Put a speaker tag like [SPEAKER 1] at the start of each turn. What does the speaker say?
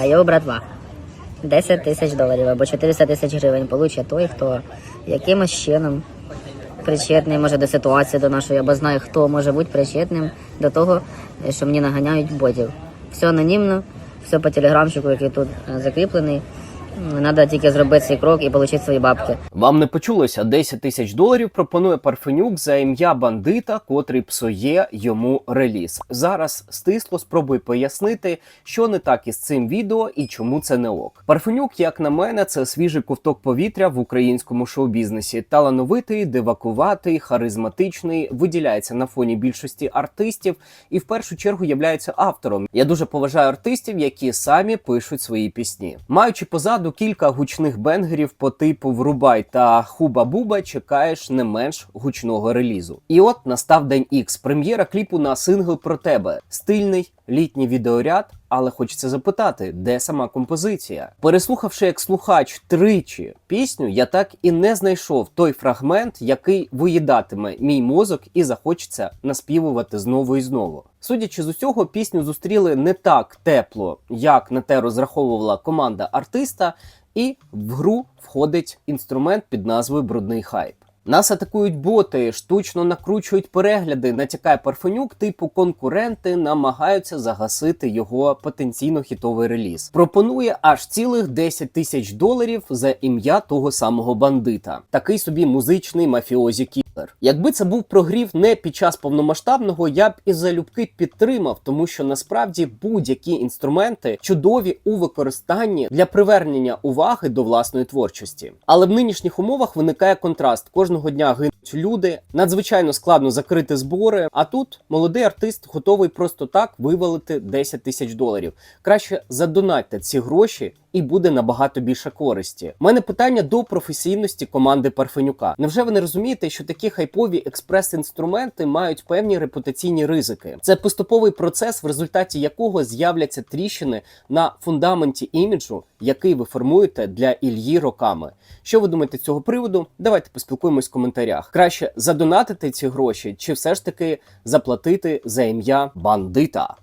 [SPEAKER 1] а його братва 10 тисяч доларів або 400 тисяч гривень получить той, хто якимось чином причетний може до ситуації до нашої, або знає, хто може бути причетним до того, що мені наганяють ботів. Все анонімно, все по телеграмчику, який тут е, закріплений. Треба тільки зробити цей крок і отримати свої бабки.
[SPEAKER 2] Вам не почулося 10 тисяч доларів. Пропонує Парфенюк за ім'я бандита, котрий псує йому реліз. Зараз стисло спробуй пояснити, що не так із цим відео і чому це не ок. Парфенюк, як на мене, це свіжий ковток повітря в українському шоу-бізнесі. Талановитий, дивакуватий, харизматичний, виділяється на фоні більшості артистів і в першу чергу являється автором. Я дуже поважаю артистів, які самі пишуть свої пісні. Маючи позаду кілька гучних бенгерів по типу Врубай та Хуба Буба, чекаєш не менш гучного релізу. І от настав день Ікс, прем'єра кліпу на сингл про тебе. Стильний літній відеоряд. Але хочеться запитати, де сама композиція? Переслухавши як слухач тричі пісню, я так і не знайшов той фрагмент, який виїдатиме мій мозок і захочеться наспівувати знову і знову. Судячи з усього, пісню зустріли не так тепло, як на те розраховувала команда артиста, і в гру входить інструмент під назвою Брудний хайп. Нас атакують боти, штучно накручують перегляди, натякає Парфенюк, типу конкуренти намагаються загасити його потенційно хітовий реліз. Пропонує аж цілих 10 тисяч доларів за ім'я того самого бандита. Такий собі музичний мафіозі кілер. Якби це був прогрів не під час повномасштабного, я б і залюбки підтримав, тому що насправді будь-які інструменти чудові у використанні для привернення уваги до власної творчості. Але в нинішніх умовах виникає контраст. Кожного дня гинуть люди, надзвичайно складно закрити збори. А тут молодий артист готовий просто так вивалити 10 тисяч доларів. Краще задонатьте ці гроші. І буде набагато більше користі. У мене питання до професійності команди Парфенюка. Невже ви не розумієте, що такі хайпові експрес-інструменти мають певні репутаційні ризики? Це поступовий процес, в результаті якого з'являться тріщини на фундаменті іміджу, який ви формуєте для Ільї роками. Що ви думаєте з цього приводу? Давайте поспілкуємось в коментарях. Краще задонатити ці гроші, чи все ж таки заплатити за ім'я бандита?